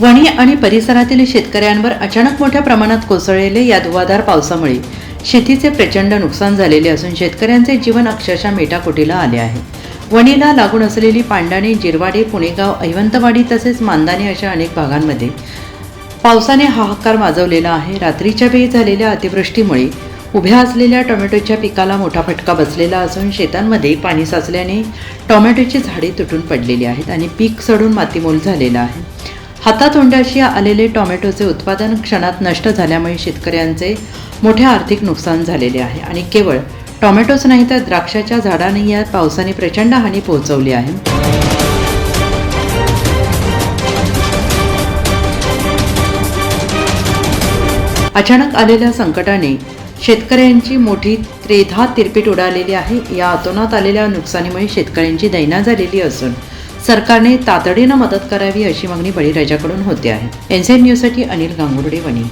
वणी आणि परिसरातील शेतकऱ्यांवर अचानक मोठ्या प्रमाणात कोसळलेले या धुवाधार पावसामुळे शेतीचे प्रचंड नुकसान झालेले असून शेतकऱ्यांचे जीवन अक्षरशः मेटाकुटीला आले आहे. वणीला लागून असलेली पांडाणे जिरवाडे पुणेगाव ऐवंतवाडी तसेच मांदाणे अशा अनेक भागांमध्ये पावसाने हाहाकार माजवलेला आहे. रात्रीच्या वेळी झालेल्या अतिवृष्टीमुळे उभ्या असलेल्या टोमॅटोच्या पिकाला मोठा फटका बसलेला असून शेतांमध्ये पाणी साचल्याने टोमॅटोची झाडे तुटून पडलेली आहेत आणि पीक सडून मातीमोल झालेलं आहे. हातातोंडाशी आलेले टोमॅटोचे उत्पादन क्षणात नष्ट झाल्यामुळे शेतकऱ्यांचे मोठे आर्थिक नुकसान झालेले आहे आणि केवळ टोमॅटोच नाही तर द्राक्षाच्या झाडाने या पावसाने प्रचंड हानी पोहोचवली आहे. अचानक आलेल्या संकटाने शेतकऱ्यांची मोठी त्रेधा तिरपीट उडालेली आहे. या अतोनात आलेल्या नुकसानीमुळे शेतकऱ्यांची दैना झालेली असून सरकारने तातडीनं मदत करावी अशी मागणी बळीराजाकडून होते आहे. एनसीएन न्यूजसाठी अनिल गांगुर्डे वणी.